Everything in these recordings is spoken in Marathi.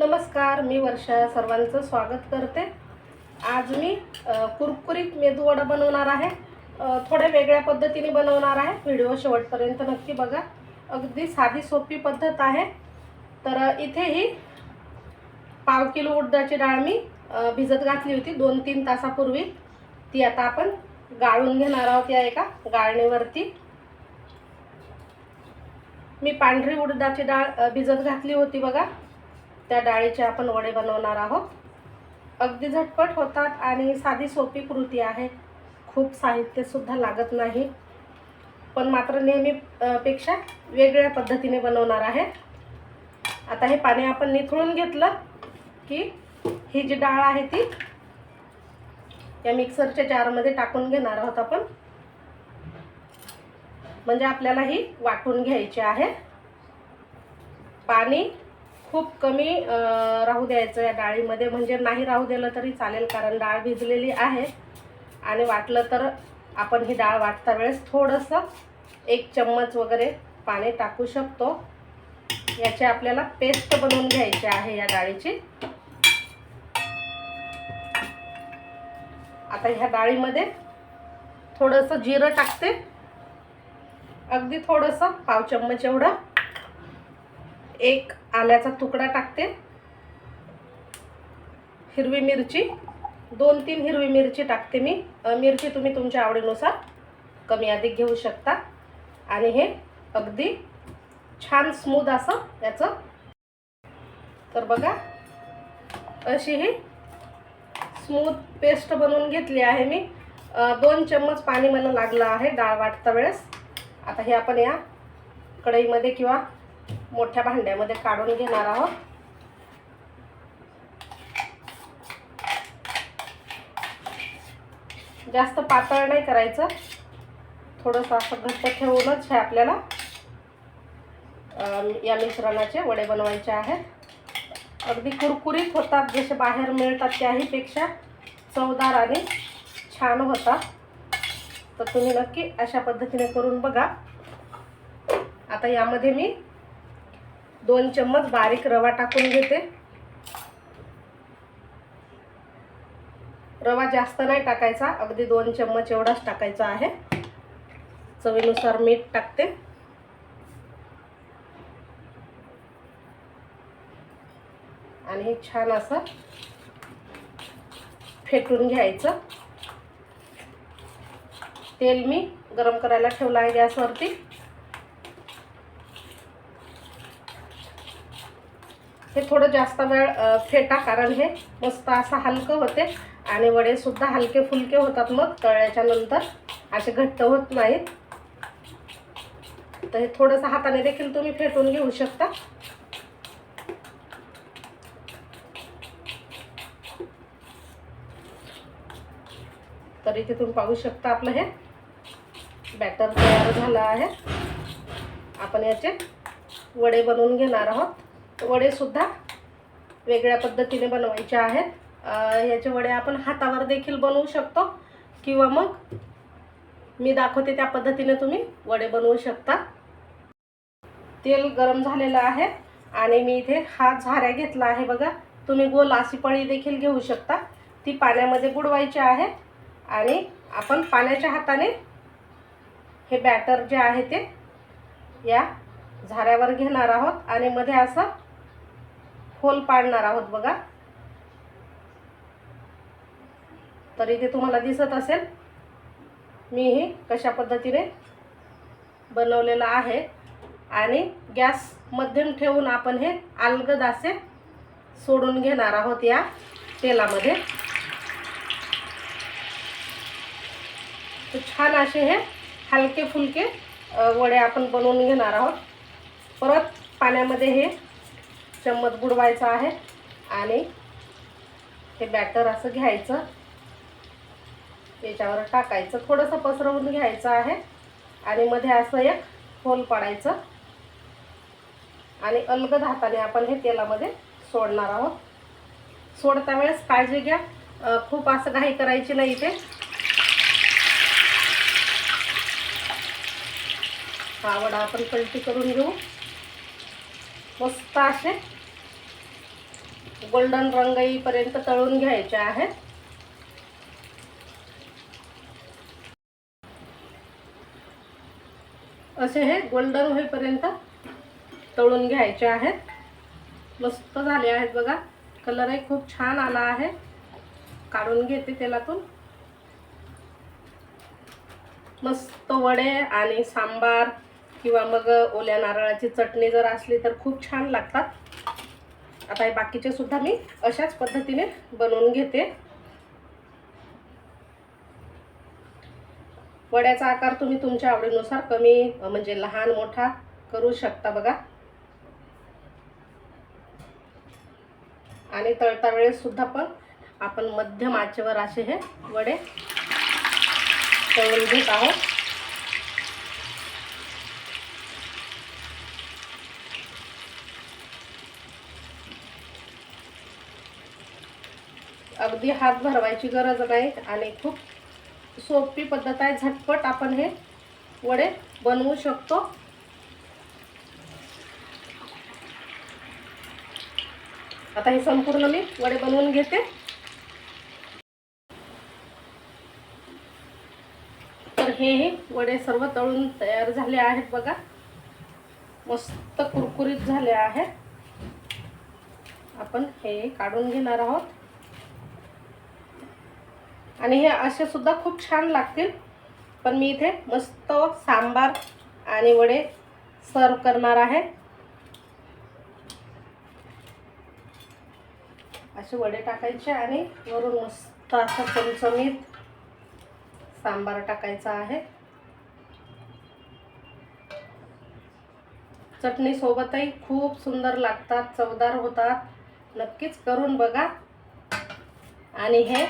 नमस्कार मी वर्षा सर्वांचं स्वागत करते. आज मी कुरकुरीत मेदूवडा बनवणार आहे. थोड्या वेगळ्या पद्धतीने बनवणार आहे. व्हिडिओ शेवटपर्यंत नक्की बघा. अगदी साधी सोपी पद्धत आहे. तर इथे ही पाव किलो उडदाची डाळ मी भिजत घातली होती दोन तीन तासापूर्वी. ती आता आपण गाळून घेणार आहोत या एका गाळणीवरती. मी पांढरी उडदाची डाळ भिजत घातली होती बघा. त्या डाळीचे आपण वडे बनवणार आहोत. अगदी झटपट होतात आणि साधी सोपी कृती आहे. खूप साहित्यसुद्धा लागत नाही. पण मात्र नेहमी पेक्षा वेगळ्या पद्धतीने बनवणार आहे. आता हे पाणी आपण निथळून घेतलं की ही जी डाळ आहे ती या मिक्सरच्या जारमध्ये टाकून घेणार आहोत आपण. म्हणजे आपल्याला ही वाटून घ्यायची आहे. पाणी खूप कमी राहू द्यायचं या डाळीमध्ये. म्हणजे नाही राहू दिलं तरी चालेल कारण डाळ भिजलेली आहे. आणि वाटलं तर आपण ही डाळ वाटता वेळेस थोडंसं एक चम्मच वगैरे पाणी टाकू शकतो. याची आपल्याला पेस्ट बनवून घ्यायची आहे या डाळीची. आता ह्या डाळीमध्ये थोडंसं जिरं टाकते. अगदी थोडंसं पाव चम्मच एवढं. एक आल्याचा तुकडा टाकते. हिरवी मिरची दोन तीन हिरवी मिरची टाकते मी. मिरची तुम्ही तुमच्या आवडीनुसार कमी अधिक घेऊ शकता. आणि हे अगदी छान स्मूथ असं याचं. तर बघा अशी ही स्मूथ पेस्ट बनवून घेतली आहे मी. दोन चम्मच पाणी मला लागलं आहे डाळ वाटता वेळेस. आता हे आपण या कढईमध्ये किंवा मोठ्या भांड्यामध्ये काढून घेणार आहोत. जास्त पातळ नाही करायचं. थोडंसं असं घट्ट ठेवूनच हे आपल्याला या मिश्रणाचे वडे बनवायचे आहेत. अगदी कुरकुरीत होतात जसे बाहेर मिळतात त्याहीपेक्षा चवदार आणि छान होतात. तर तुम्ही नक्की अशा पद्धतीने करून बघा. आता यामध्ये मी दोन चम्मच बारीक रवा टाकून घेते. रवा जास्त नाही टाकायचा अगदी दोन चम्मच एवढाच टाकायचा आहे. चवीनुसार मीठ टाकते. आणि हे छान असं फेटून घ्यायचं. तेल मी गरम करायला ठेवलं आहे गॅसवरती. हे थोडं जास्त वेळ फेटा कारण हे मस्त असं हलकं होते. आणि वडेसुद्धा हलके फुलके होतात मग तळ्याच्या नंतर. असे घट्ट होत नाहीत. तर हे थोडंसं हाताने देखील तुम्ही फेटून घेऊ शकता. तर इथे तुम्ही पाहू शकता आपलं हे बॅटर तयार झालं आहे. आपण याचे वडे बनवून घेणार आहोत. वडेसुद्धा वेगळ्या पद्धतीने बनवायचे आहेत. ह्याचे वडे आपण हातावर देखील बनवू शकतो. किंवा मग मी दाखवते त्या पद्धतीने तुम्ही वडे बनवू शकता. तेल गरम झालेलं आहे आणि मी इथे हा झाऱ्या घेतला आहे बघा. तुम्ही गोल अशी पळी देखील घेऊ शकता. ती पाण्यामध्ये बुडवायची आहे आणि आपण पाण्याच्या हाताने हे बॅटर जे आहे ते या झाऱ्यावर घेणार आहोत. आणि मध्ये असं होल पाडणार आहोत बघा. तर इथे तुम्हाला दिसत असेल. मी हे कशा पद्धतीने बनवलेलं आहे. आणि गॅस मध्यम ठेवून आपण हे अलगद असे सोडून घेणार आहोत या तेलामध्ये. छान असे हे हलके फुलके वडे आपण बनवून घेणार आहोत. परत पाण्यामध्ये हे चम्मच बुडवायचं आहे आणि हे बॅटर असं घ्यायचं. याच्यावर टाकायचं थोडंसं पसरवून घ्यायचं आहे आणि मध्ये असं एक होल पाडायचं. आणि अलगद हाताने आपण हे तेलामध्ये सोडणार आहोत. सोडता वेळेस काळजी घ्या. खूप असं घाई करायची नाही इथे. हा वडा आपण पलटी करून घेऊ. मस्त असे गोल्डन रंग येईपर्यंत तळून घ्यायचे आहेत. असे हे गोल्डन होईपर्यंत तळून घ्यायचे आहेत. मस्त झाले आहेत बघा. कलरही खूप छान आला आहे. काढून घेते तेलातून. मस्त वडे आणि सांबार किंवा मग ओल्या नारळाची चटणी जर असली तर खूप छान लागतात. आता हे बाकीचे सुद्धा मी अशाच पद्धतीने बनवून घेते. वड्याचा आकार तुम्ही तुमच्या आवडीनुसार कमी म्हणजे लहान मोठा करू शकता बघा. आणि तळता वेळेस सुद्धा पण आपण मध्यम आचेवर असे हे वडे तळून घेत आहोत. अगदी हात भरवायची गरज नाही आणि खूप सोपी पद्धत आहे. झटपट आपण हे वडे बनवू शकतो. आता हे संपूर्ण मी वडे बनवून घेते. तर हे हे वडे सर्व तळून तयार झाले आहेत बघा. मस्त कुरकुरीत झाले आहेत. आपण हे काढून घेणार आहोत. आणि हे असे सुद्धा खूप छान लागतील. पण मी इथे मस्त सांबार आणि वडे सर्व करणार आहे. असे वडे टाकायचे आणि वरून मस्त असं चमचमीत सांबार टाकायचा आहे. चटणीसोबतही खूप सुंदर लागतात चवदार होतात. नक्कीच करून बघा. आणि हे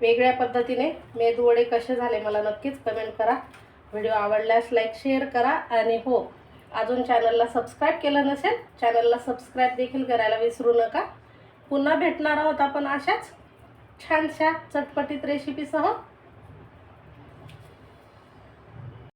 वेगळ्या पद्धतीने मेदूवडे कसे झाले मला नक्कीच कमेंट करा. व्हिडिओ आवडल्यास लाईक शेअर करा आणि हो अजून चॅनलला सबस्क्राईब केलं नसेल चॅनलला सबस्क्राईब देखील करायला विसरू नका. पुन्हा भेटणार आहोत आपण अशाच छानशा चटपटीत रेसिपीसह